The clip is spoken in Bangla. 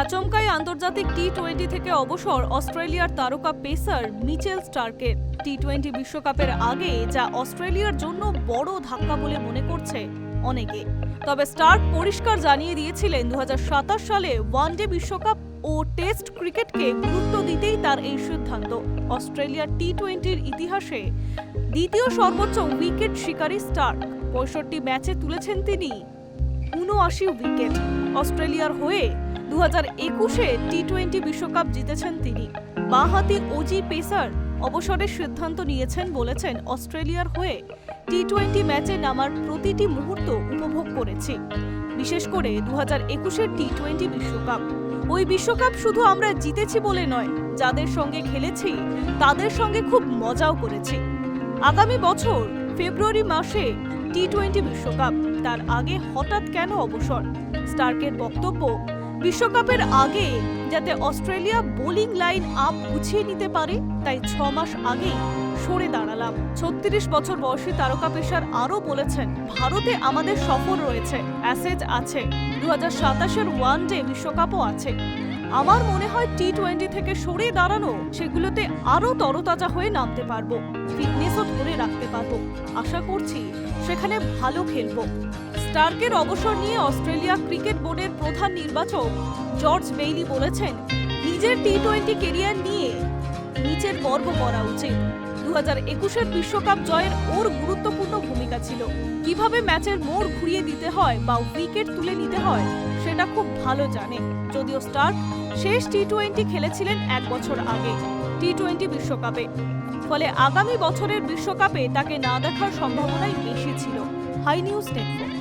আচমকাই আন্তর্জাতিক টি টোয়েন্টি থেকে অবসর অস্ট্রেলিয়ার তারকা পেসার মিচেল স্টার্কের টি টোয়েন্টি বিশ্বকাপের আগে যা অস্ট্রেলিয়ার জন্য বড় ধাক্কা বলে মনে করছে অনেকে। তবে স্টার্ক পরিষ্কার জানিয়ে দিয়েছিলেন, দুহাজার সাতাশ সালে ওয়ানডে বিশ্বকাপ ও টেস্ট ক্রিকেটকে গুরুত্ব দিতেই তার এই সিদ্ধান্ত। অস্ট্রেলিয়ার টি টোয়েন্টির ইতিহাসে দ্বিতীয় সর্বোচ্চ উইকেট শিকারী স্টার্ক। পঁয়ষট্টি ম্যাচে তুলেছেন তিনি উনআশি উইকেট। অস্ট্রেলিয়ার হয়ে দু হাজার একুশে টি টোয়েন্টি বিশ্বকাপ জিতেছেন তিনি। বাঁহাতি ওজি পেসার অবসরের সিদ্ধান্ত নিয়েছেন বলেছেন অস্ট্রেলিয়ার হয়ে টি টোয়েন্টি ম্যাচে নামার প্রতিটি মুহূর্ত উপভোগ করেছি। বিশেষ করে দু হাজার একুশের টি টোয়েন্টি বিশ্বকাপ। ওই বিশ্বকাপ শুধু আমরা জিতেছি বলে নয়, যাদের সঙ্গে খেলেছি, তাদের সঙ্গে খুব মজাও করেছি। আগামী বছর ফেব্রুয়ারি মাসে টি টোয়েন্টি বিশ্বকাপ, তার আগে হঠাৎ কেন অবসর? স্টার্কের বক্তব্য, বিশ্বকাপের আগে, যাতে অস্ট্রেলিয়া বোলিং লাইন আপ গুছিয়ে নিতে পারে, তাই ছ মাস আগেই সরে দাঁড়ালাম। ছত্রিশ বছর বয়সী তারকা পেশার আরও বলেছেন, ভারতে আমাদের সফর রয়েছে, অ্যাসেজ আছে দু হাজার সাতাশের ওয়ান ডে বিশ্বকাপও আছে। আমার মনে হয় টি টোয়েন্টি থেকে সরে দাঁড়ানো, সেগুলোতে আরও তরতাজা হয়ে নামতে পারব। ধরে রাখতে পারব। আশা করছি সেখানে ভালো খেলব। স্টার্কের অবসর নিয়ে অস্ট্রেলিয়া ক্রিকেট বোর্ডের প্রধান নির্বাচক জর্জ বেইলি বলেছেন, নিজের টি টোয়েন্টি কেরিয়ার নিয়ে নিচের গর্ব করা উচিত। দু হাজার একুশের বিশ্বকাপ জয়ের ওর গুরুত্বপূর্ণ ভূমিকা ছিল। কীভাবে ম্যাচের মোড় ঘুরিয়ে দিতে হয় বা উইকেট তুলে নিতে হয়, সেটা খুব ভালো জানে। যদিও স্টার্ক শেষ টি টোয়েন্টি খেলেছিলেন এক বছর আগে। টি টোয়েন্টি বিশ্বকাপে। ফলে আগামী বছরের বিশ্বকাপে তাকে না দেখার সম্ভাবনাই বেশি ছিল। Hi News Network.